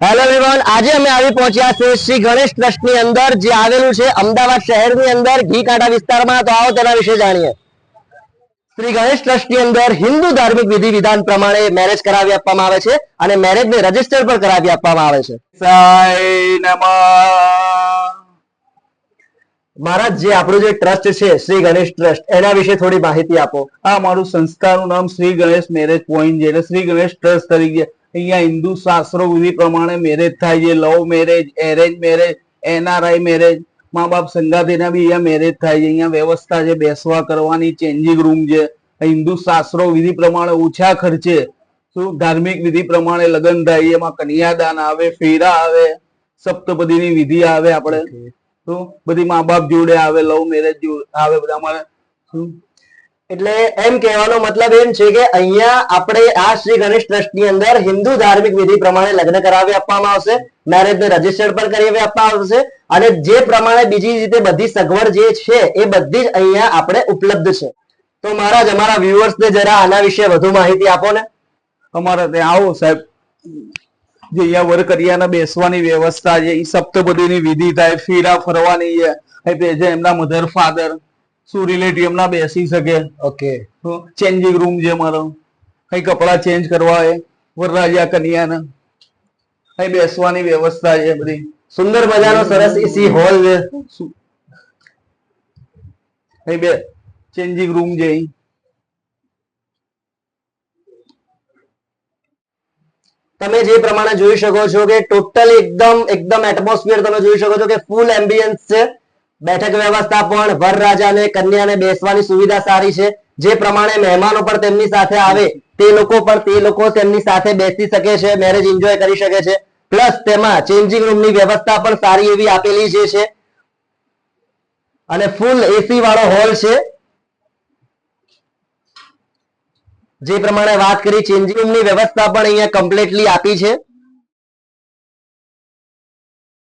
Everyone આજે અમે આવી પહોંચ્યા છે શ્રી ગણેશ ટ્રસ્ટની અંદર જે આવેલું છે અમદાવાદ શહેરની અંદર ઘી કાંઠા વિસ્તારમાં. તો આવો તેના વિશે જાણીએ. શ્રી ગણેશ ટ્રસ્ટની અંદર હિન્દુ ધાર્મિક વિધિ વિધાન પ્રમાણે મેરેજ કરાવી આપવામાં આવે છે અને મેરેજ ને રજિસ્ટર પણ કરાવી આપવામાં આવે છે. મહારાજ જે આપણું જે ટ્રસ્ટ છે શ્રી ગણેશ ટ્રસ્ટ એના વિશે થોડી માહિતી આપો. આ મારું સંસ્થાનું નામ શ્રી ગણેશ મેરેજ પોઈન્ટ છે. એટલે શ્રી ગણેશ ટ્રસ્ટ તરીકે અહીંયા હિન્દુ શાસ્ત્રો વિધિ પ્રમાણે મેરેજ થાય છે love marriage arrange marriage NRI marriage મા બાપ સંગાતીના બી અહીંયા મેરેજ થાય છે. અહીંયા વ્યવસ્થા છે બેસવા કરવાની ચેન્જિંગ રૂમ છે. હિન્દુ શાસ્ત્રો વિધિ પ્રમાણે ઓછા ખર્ચે. શું? ધાર્મિક વિધિ પ્રમાણે લગ્ન થાય એમાં કન્યાદાન આવે ફેરા આવે સપ્તપદીની વિધિ આવે આપણે. શું? બધી મા બાપ જોડે આવે લવ મેરેજ આવે બધા અમારે. શું? એટલે એમ કહેવાનો મતલબ એમ છે કે અહીંયા આપણે આ શ્રી ગણેશ ટ્રસ્ટની અંદર હિન્દુ ધાર્મિક વિધિ પ્રમાણે લગ્ન કરાવી આપવામાં આવશે મેરેજ ને રજિસ્ટર પણ કરાવી આપવામાં આવશે અને જે પ્રમાણે બીજી રીતે બધી સગવડ જે છે એ બધી જ અહીંયા આપણે ઉપલબ્ધ છે. તો મહારાજ, અમારા વ્યુઅર્સ ને જરા આના વિશે વધુ માહિતી આપો ને. અમારે ત્યાં આવો સાહેબ. જે અહીંયા વરકરિયાના બેસવાની વ્યવસ્થા છે એ સપ્તપદીની વિધિ થાય, ફેરા ફરવાની છે એમના મધર ફાધર શું રિલેટિવ ના બેસી શકે? ઓકે ચેન્જિંગ રૂમ છે મારો. કઈ કપડા ચેન્જ કરવા હોય વરરાજા કન્યાના. કઈ બેસવાની વ્યવસ્થા છે બધી? સુંદર મજાનો સરસ એસી હોલ છે. કઈ બે? ચેન્જિંગ રૂમ છે તમે જે પ્રમાણે જોઈ શકો છો કે ટોટલ એકદમ એકદમ એટમોસ્ફિયર તમે જોઈ શકો છો કે ફૂલ એમ્બિયન્સ છે. બેઠક વ્યવસ્થા પણ વરરાજા અને કન્યાને બેસવાની સુવિધા સારી છે. જે પ્રમાણે મહેમાનો પણ તેમની સાથે આવે, તે લોકો પણ તે લોકો તેમની સાથે બેસી શકે છે મેરેજ એન્જોય કરી શકે છે. પ્લસ તેમાં ચેન્જિંગ રૂમની વ્યવસ્થા પણ સારી એવી આપેલી જે છે. અને ફૂલ એસી વાળો હોલ છે. જે પ્રમાણે વાત કરી ચેન્જિંગ રૂમની વ્યવસ્થા પણ અહીંયા કમ્પ્લીટલી આપી છે.